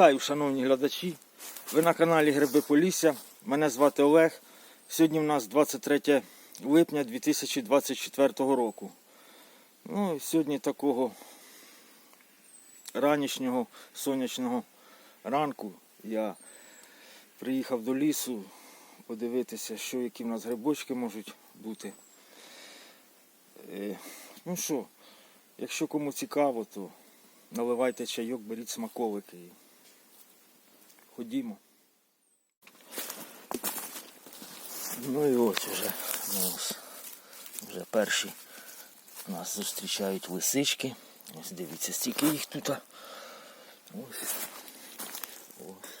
Вітаю, шановні глядачі. Ви на каналі Гриби Полісся. Мене звати Олег. Сьогодні в нас 23 липня 2024 року. Ну, сьогодні такого ранішнього сонячного ранку я приїхав до лісу подивитися, що які в нас грибочки можуть бути. Е, Ну що, якщо кому цікаво, то наливайте чайок, беріть смаколики ходімо. Ну і ось уже ну, ось, вже перші нас зустрічають лисички. Ось дивіться, стільки їх тут. Ось. Ось.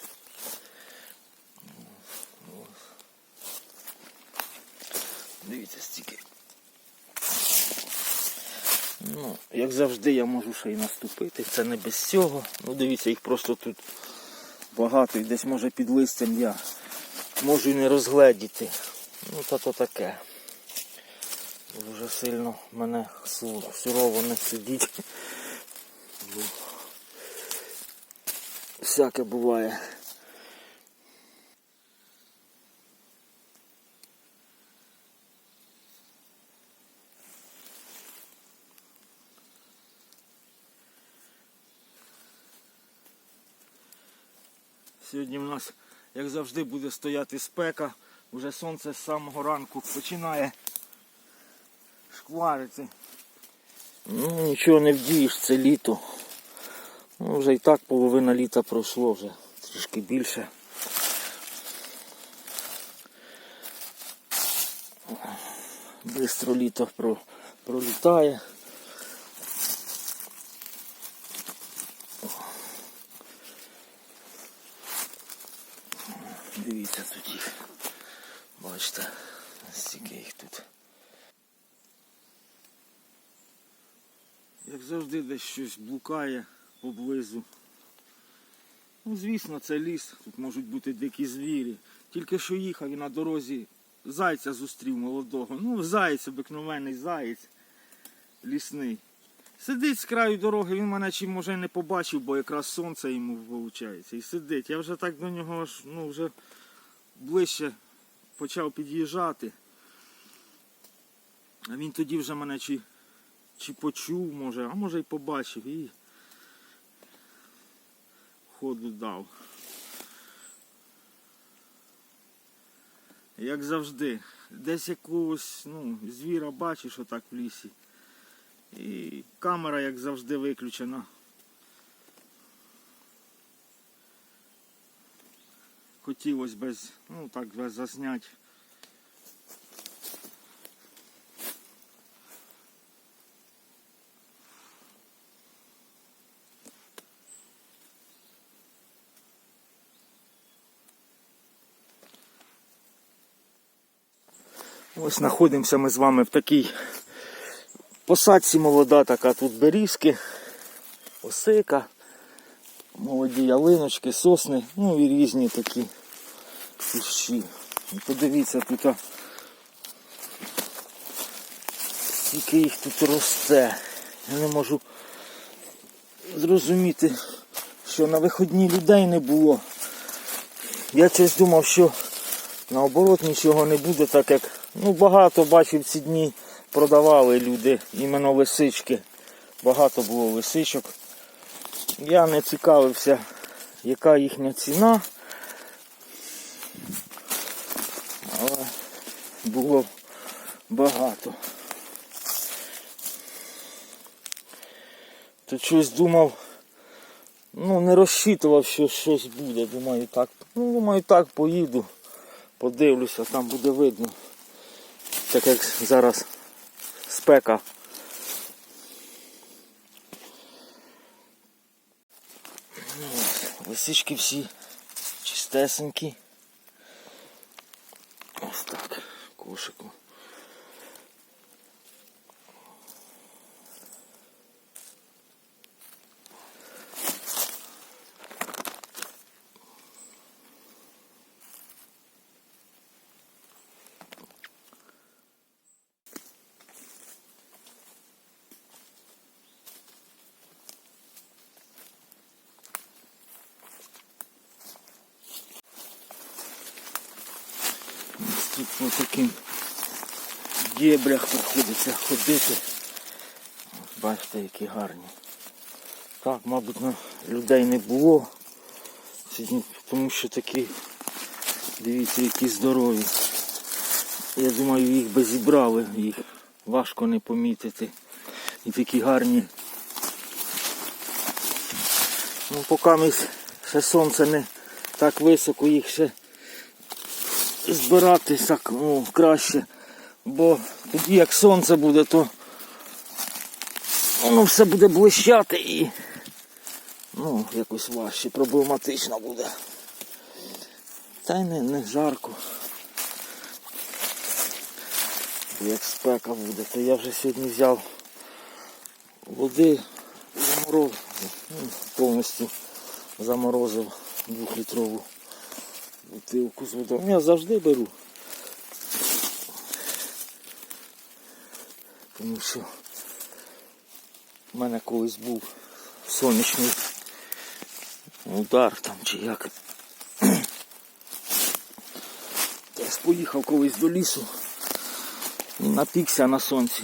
Дивіться, стільки. Ну, як завжди, я можу ще й наступити. Це не без цього. Ну, дивіться, їх просто тут багато і десь може під листям я можу і не розгледіти. Ну, та то таке. Дуже сильно мене су- сурово не сидіть. Бо Всяке буває. Сьогодні в нас, як завжди, буде стояти спека. Уже сонце з самого ранку починає шкварити. Ну, нічого не вдієш, це літо. Ну, вже і так половина літа пройшло, вже трішки більше. Бистро літо про, пролітає. Дивіться тут їх. Бачите, стільки їх тут. Як завжди десь щось блукає поблизу. Ну, звісно, це ліс, тут можуть бути дикі звірі. Тільки що їхав і на дорозі зайця зустрів молодого. Ну, заєць, обикновений заєць лісний. Сидить з краю дороги, він мене чим може не побачив, бо якраз сонце йому виходить. І сидить. Я вже так до нього аж, ну, вже ближче почав під'їжджати. А він тоді вже мене чи, чи почув, може, а може й побачив і ходу дав. Як завжди, десь якогось ну, звіра бачиш отак в лісі. І камера, як завжди, виключена. Хотілося без, ну так, без засняти. Ось знаходимося ми з вами в такій посадці молода, така тут берізки, осика, молоді ялиночки, сосни, ну і різні такі кущі. І подивіться тут, скільки їх тут росте. Я не можу зрозуміти, що на виходні людей не було. Я щось думав, що наоборот нічого не буде, так як ну, багато бачив ці дні продавали люди іменно лисички. Багато було лисичок. Я не цікавився, яка їхня ціна. Було багато. То щось думав, ну не розчитував, що щось буде. Думаю, так. Ну, думаю, так поїду, подивлюся, там буде видно. Так як зараз спека. Лисички всі чистесенькі. Ось так, кошику. Дєбрях приходиться ходити. Бачите, які гарні. Так, мабуть, на людей не було. Тому що такі, дивіться, які здорові. Я думаю, їх би зібрали, їх важко не помітити. І такі гарні. Ну, поки ми ще сонце не так високо, їх ще збирати так ну, краще. Бо тоді як сонце буде, то воно все буде блищати і ну, якось важче, проблематично буде. Та й не, не жарко. Як спека буде, то я вже сьогодні взяв води заморозив, ну, повністю заморозив двохлітрову бутилку з водою. Я завжди беру. Тому що в мене колись був сонячний удар там чи як. Теж поїхав колись до лісу і напікся на сонці.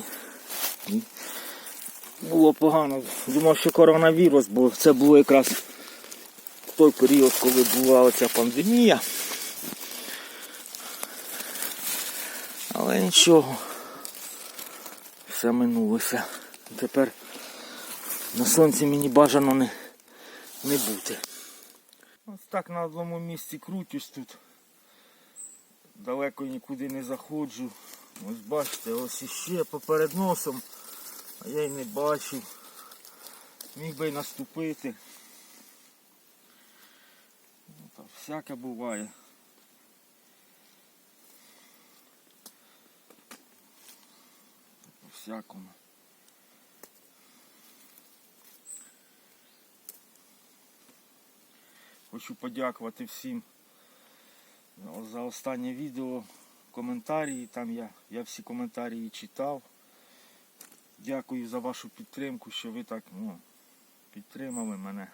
Було погано. Думав, що коронавірус, бо це було якраз в той період, коли була оця пандемія. Але нічого, все минулося. Тепер на сонці мені бажано не, не бути. Ось так на одному місці крутюсь тут. Далеко нікуди не заходжу. Ось бачите, ось іще поперед носом, а я й не бачив. Міг би й наступити. Ну, всяке буває. Всякому. Хочу подякувати всім за останнє відео, коментарі. Там я, я всі коментарі читав. Дякую за вашу підтримку, що ви так ну, підтримали мене.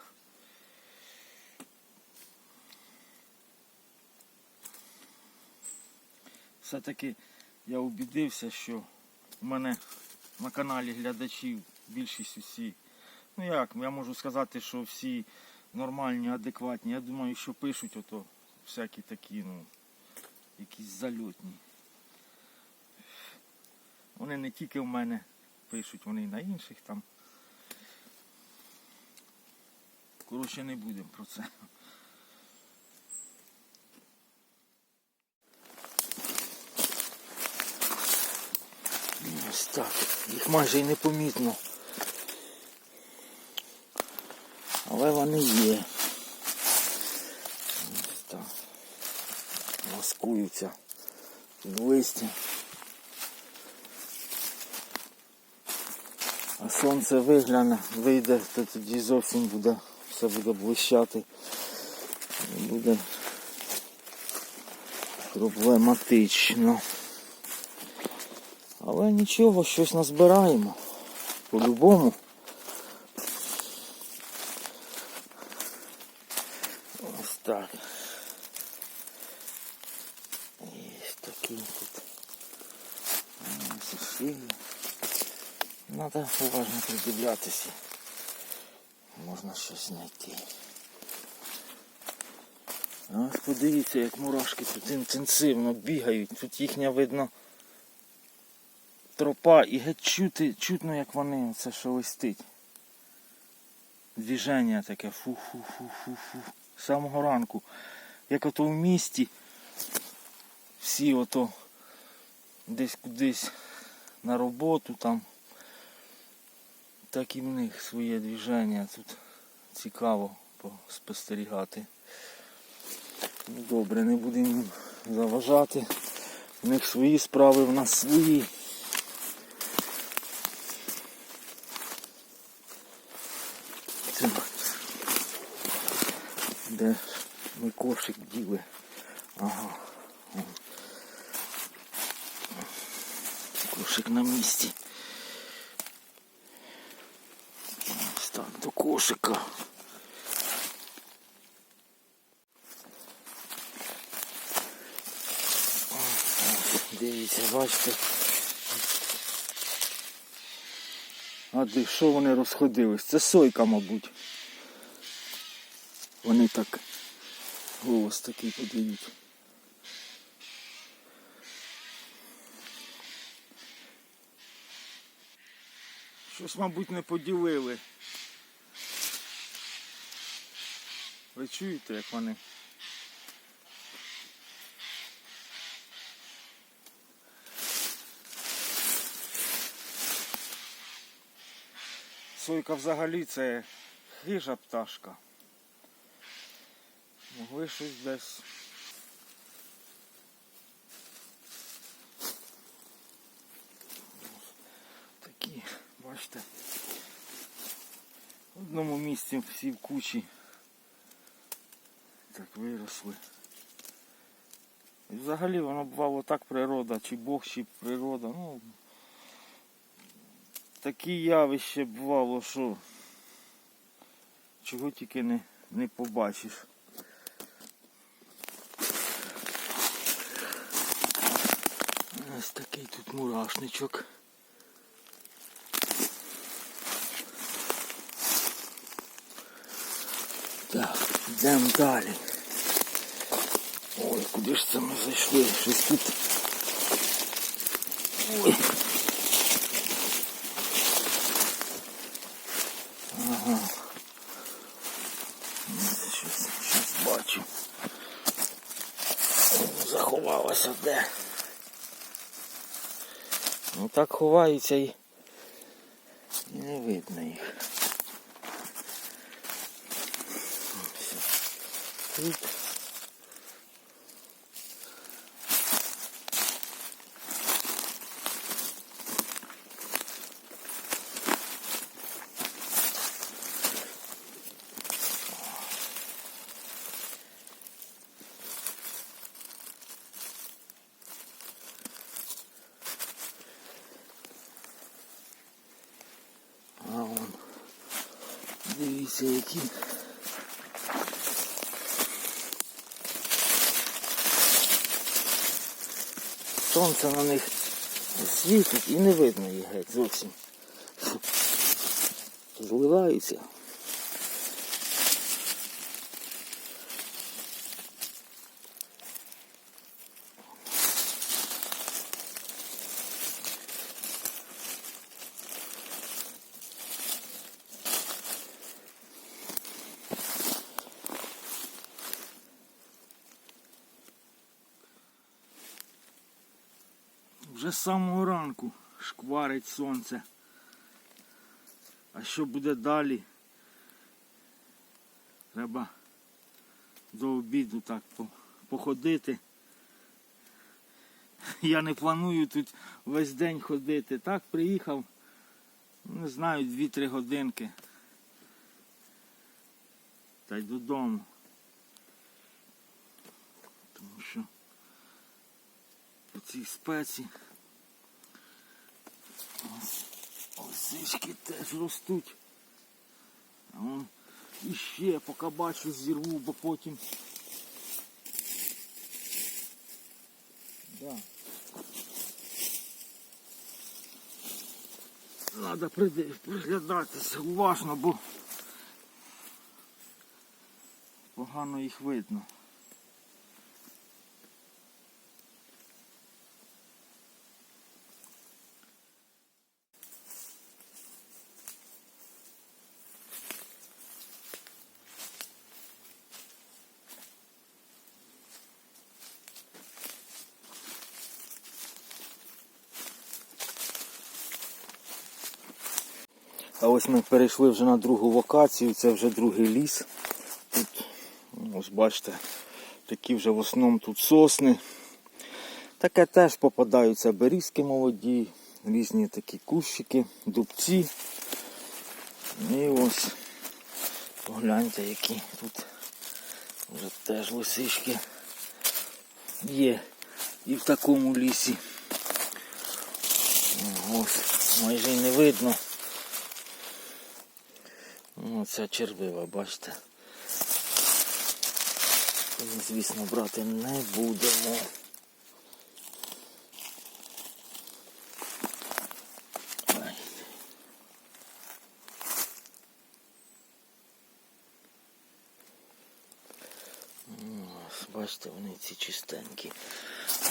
Все-таки я убідився, що у мене на каналі глядачів більшість усі. Ну як, я можу сказати, що всі нормальні, адекватні. Я думаю, що пишуть ото всякі такі, ну, якісь зальотні. Вони не тільки в мене пишуть, вони і на інших там. Коротше, не будемо про це. Ось так. Їх майже і непомітно. Але вони є. Ось так. Маскуються під листя. А сонце вигляне, вийде, то тоді зовсім буде, все буде блищати. Буде проблематично. Але нічого, щось назбираємо. По-любому. Ось так. Є такі тут. Ось. Треба уважно придивлятися. Можна щось знайти. Ось подивіться, як мурашки тут інтенсивно бігають. Тут їхня видно тропа і геть чути, чутно, як вони це шелестить. Двіження таке фу-фу-фу-фу-фу. З самого ранку. Як ото в місті всі ото десь кудись на роботу там. Так і в них своє двіження. Тут цікаво спостерігати. Ну, Добре, не будемо заважати. У них свої справи, в нас свої. Так. Де ми кошик діли? Ага. Кошик на місці. Ось так, до кошика. Дивіться, бачите. А де що вони розходились? Це сойка, мабуть. Вони так голос такий подають. Щось, мабуть, не поділили. Ви чуєте, як вони? Сойка взагалі це хижа пташка. Могли щось десь. Такі, бачите. В одному місці всі в кучі. Так виросли. І взагалі воно бувало так природа, чи Бог, чи природа. Ну, такі явища бувало, що чого тільки не, не побачиш. Ось такий тут мурашничок. Так, йдемо далі. Ой, куди ж це ми зайшли? Щось тут. Ой. Ага. Щось, щось бачу. О, Заховалася де. Ну так ховаються і не видно їх. Дивіться які. Сонце на них світить і не видно їх геть зовсім. Зливаються. Самого ранку шкварить сонце. А що буде далі? Треба до обіду так походити. Я не планую тут весь день ходити. Так, приїхав, не знаю, 2-3 годинки. Та й додому. Тому що по цій спеці. Лисички теж ростуть. А вон іще, поки бачу, зірву, бо потім. Да. Треба приглядатися уважно, бо погано їх видно. А ось ми перейшли вже на другу локацію, це вже другий ліс. Тут, ось бачите, такі вже в основному тут сосни. Таке теж попадаються берізки молоді, різні такі кущики, дубці. І ось погляньте, які тут вже теж лисички є і в такому лісі. Ось, майже й не видно оця червива, бачите. Її, звісно, брати не будемо. Бачите, вони ці чистенькі.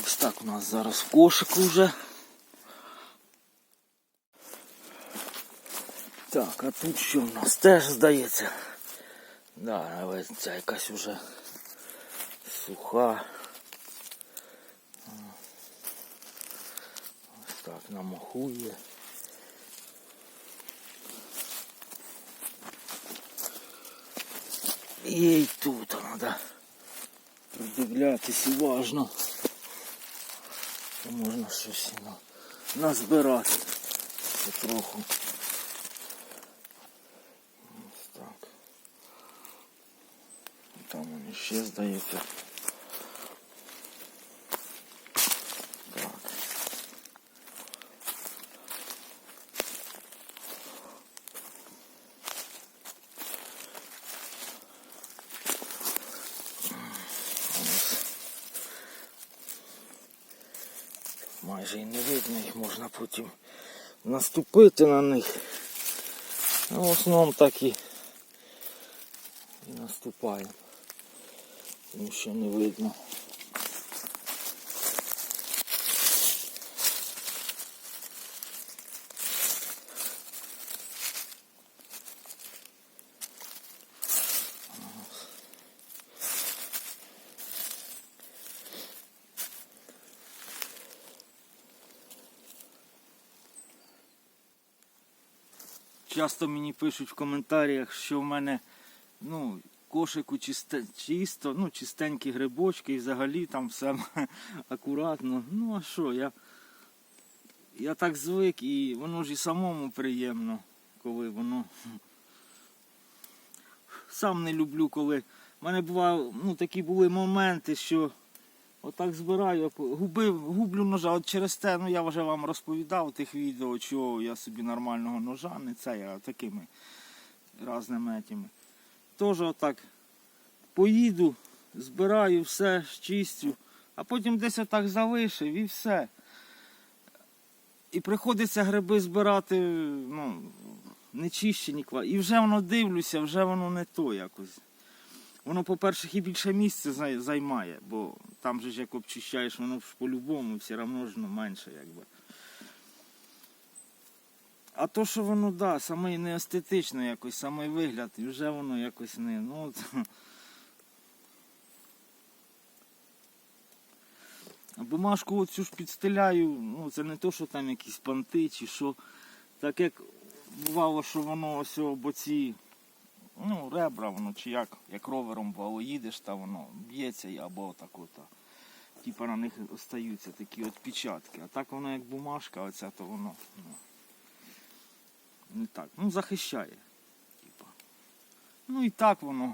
Ось так у нас зараз кошик уже. Так, а тут що в нас теж здається? Да, але ця якась уже суха. Ось так намахує. І тут треба придивлятись уважно. Можна щось назбирати потроху. Ось так. Там вони ще здається. Так. Майже і не видно, їх можна потім наступити на них. Ну, в основному так і, і наступаємо. Тому що не видно. Часто мені пишуть в коментарях, що в мене ну, кошику чисте, чисто, ну, чистенькі грибочки і взагалі там все акуратно. Ну а що, я, я так звик і воно ж і самому приємно, коли воно. Сам не люблю, коли. в мене бували, ну, такі були моменти, що отак збираю, губив, гублю ножа. От через те, ну я вже вам розповідав в тих відео, чого я собі нормального ножа, не це я такими разними етими. Теж отак поїду, збираю все, чистю, а потім десь отак залишив і все. І приходиться гриби збирати, ну, не чищені ква. І вже воно дивлюся, вже воно не то якось. Воно, по-перше, і більше місця займає, бо там же ж як обчищаєш, воно ж по-любому все одно ж ну, менше якби. А то, що воно, да, саме не естетично якось, саме вигляд, і вже воно якось не. Ну, от. Бумажку оцю ж підстеляю, ну це не то, що там якісь панти чи що. Так як бувало, що воно ось о боці, ну, ребра воно чи як, як ровером бувало, їдеш, та воно б'ється або так от. Типа на них остаються такі от печатки. А так воно як бумажка, оця, то воно. Ну, не так. Ну, захищає. Типа. Ну і так воно.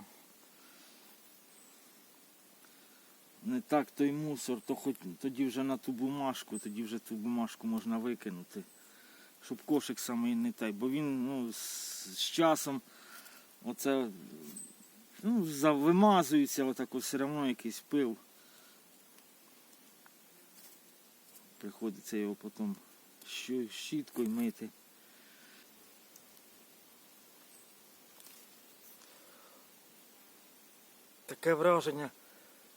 Не так той мусор, то хоч тоді вже на ту бумажку, тоді вже ту бумажку можна викинути. Щоб кошик самий не той. Бо він ну, з, з часом оце ну, за- вимазується отако все одно якийсь пил. Приходиться його потім щіткою мити. Таке враження,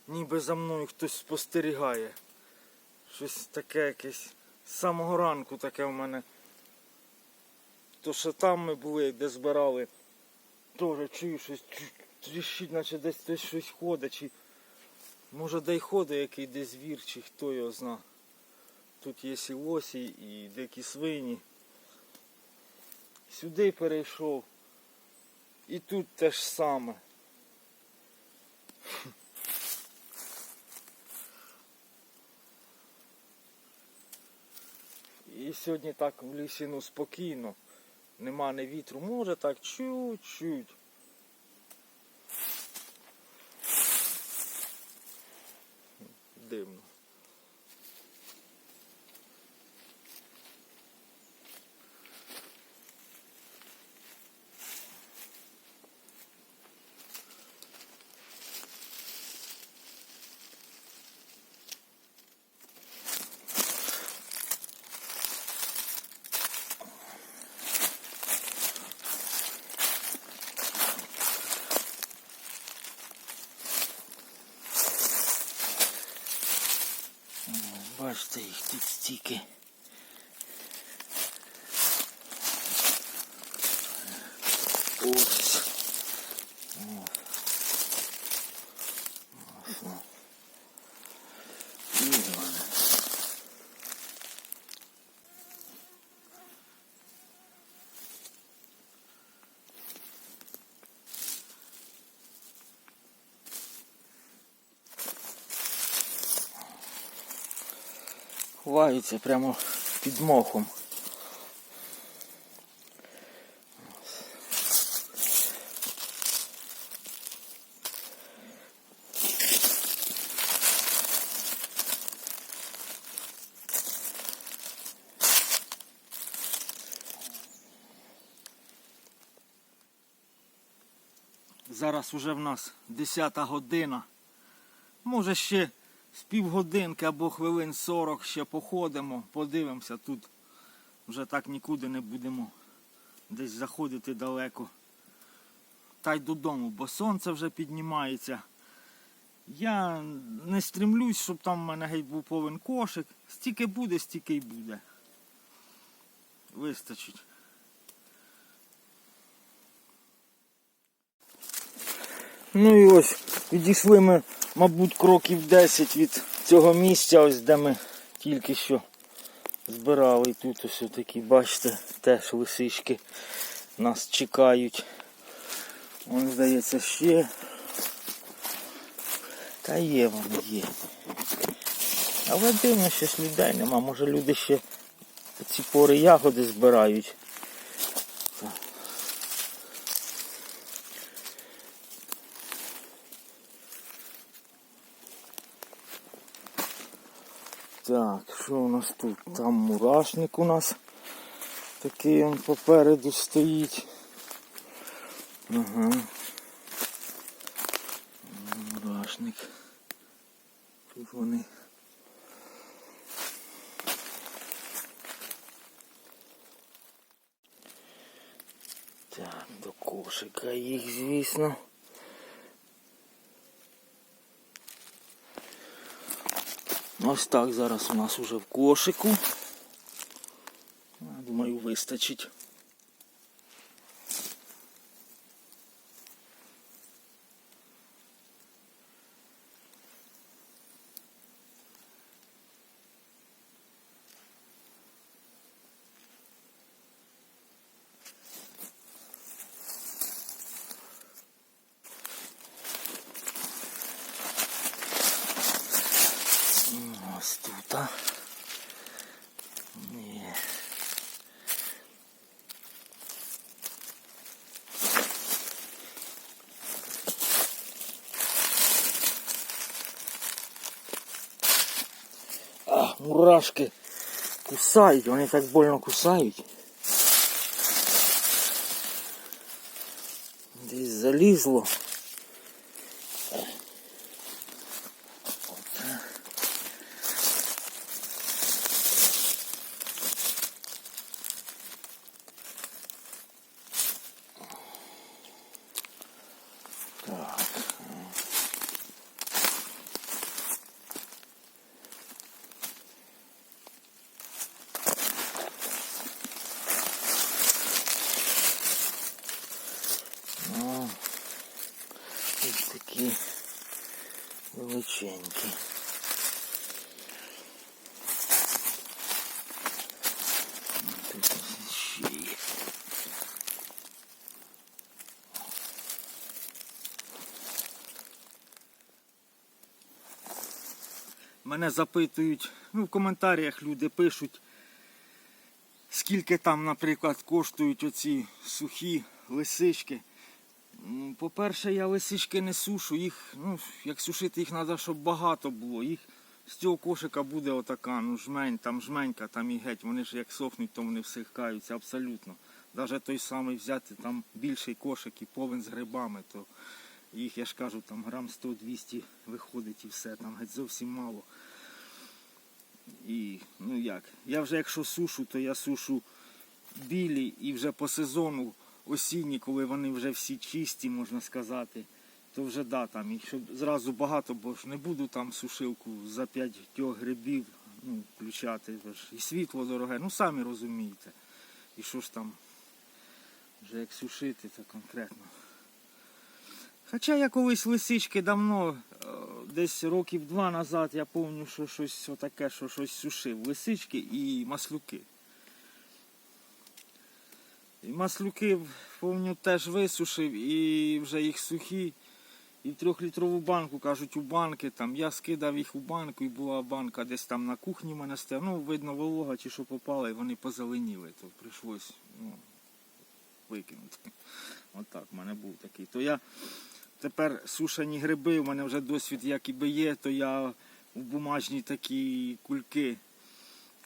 ніби за мною хтось спостерігає. Щось таке якесь з самого ранку таке в мене. То що там ми були, де збирали, теж чую щось тріщить, наче десь хтось щось ходить, чи може де й ходить який десь звір, чи хто його зна. Тут є і лосі, і дикі свині. Сюди перейшов. І тут те ж саме. І сьогодні так в лісі ну, спокійно. Нема не вітру, може так чуть-чуть. Дивно. Бачите, їх тут стільки. Ховаються прямо під мохом. Зараз уже в нас 10 година. Може ще з півгодинки або хвилин 40 ще походимо, подивимося тут. Вже так нікуди не будемо десь заходити далеко. Та й додому, бо сонце вже піднімається. Я не стремлюсь, щоб там в мене геть був повен кошик. Стільки буде, стільки й буде. Вистачить. Ну і ось відійшли ми, мабуть, кроків 10 від цього місця, ось де ми тільки що збирали. І тут ось такі, бачите, теж лисички нас чекають. Вон, здається, ще. Та є вони є. Але дивно, що ж людей нема. Може люди ще ці пори ягоди збирають. Так, що у нас тут? Там мурашник у нас такий он попереду стоїть. Ага. Мурашник. Тут вони. Так, до кошика їх, звісно. Ось так зараз у нас уже в кошику. Думаю, вистачить. Ось тут. А. Ні. А, мурашки кусають, вони так больно кусають. Десь залізло. Так. О, ось такі величенькі. Тут ось ще є. Мене запитують, ну в коментарях люди пишуть, скільки там, наприклад, коштують оці сухі лисички. Ну, По-перше, я лисички не сушу, їх, ну, як сушити їх треба, щоб багато було. Їх з цього кошика буде отака, ну жмень, там жменька, там і геть. Вони ж як сохнуть, то вони всихкаються абсолютно. Навіть той самий взяти там більший кошик і повен з грибами, то їх, я ж кажу, там грам 100-200 виходить і все, там геть зовсім мало. І ну як, я вже якщо сушу, то я сушу білі і вже по сезону осінні, коли вони вже всі чисті, можна сказати, то вже да, там, і щоб зразу багато, бо ж не буду там сушилку за 5 грибів ну, включати. І світло дороге, ну самі розумієте. І що ж там, вже як сушити, то конкретно. Хоча я колись лисички давно, е, десь років два назад, я пам'ятаю, що щось отаке, що щось сушив. Лисички і маслюки. І маслюки, пам'ятаю, теж висушив і вже їх сухі. І трьохлітрову банку, кажуть, у банки там. Я скидав їх у банку і була банка десь там на кухні мене стояла. Ну, видно, волога чи що попало, і вони позеленіли, то прийшлось ну, викинути. Отак в мене був такий. То я тепер сушені гриби, у мене вже досвід як і є, то я в бумажні такі кульки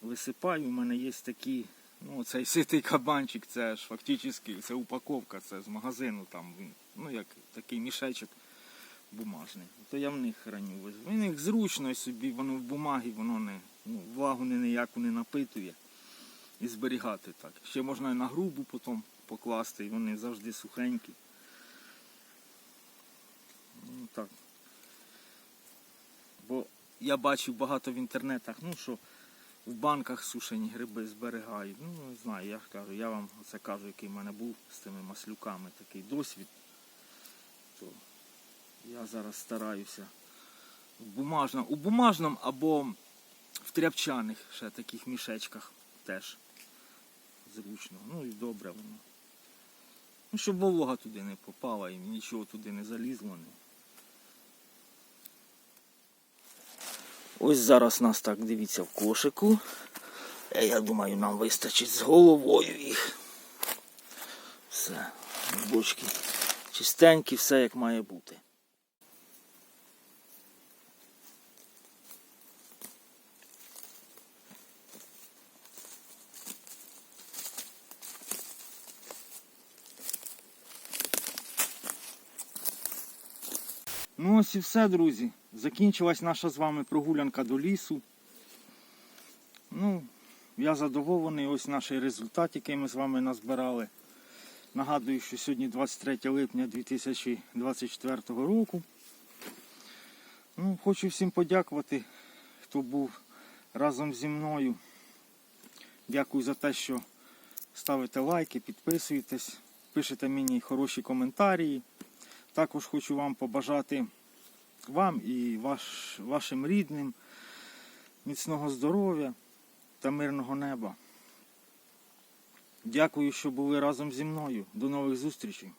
висипаю. У мене є такі, ну цей ситий кабанчик, це ж фактично це упаковка, це з магазину там, ну як такий мішечок бумажний. То я в них храню. В них зручно собі, воно в бумагі, воно не, ну, влагу не ніяку не напитує. І зберігати так. Ще можна на грубу потім покласти, і вони завжди сухенькі. Так. Бо я бачив багато в інтернетах, ну що в банках сушені гриби зберігають. Ну, не знаю, я кажу, я вам це кажу, який в мене був з тими маслюками такий досвід. То я зараз стараюся в бумажному, у бумажному або в тряпчаних ще таких мішечках теж зручно. Ну і добре воно. Ну, щоб волога туди не попала і нічого туди не залізло. Не. Ось зараз нас так дивіться в кошику. Е, Я думаю, нам вистачить з головою їх. Все, бочки чистенькі, все як має бути. Ну ось і все, друзі. Закінчилась наша з вами прогулянка до лісу. Ну, я задоволений, ось наш результат, який ми з вами назбирали. Нагадую, що сьогодні 23 липня 2024 року. Ну, хочу всім подякувати, хто був разом зі мною. Дякую за те, що ставите лайки, підписуєтесь, пишете мені хороші коментарі. Також хочу вам побажати вам і ваш, вашим рідним міцного здоров'я та мирного неба. Дякую, що були разом зі мною. До нових зустрічей.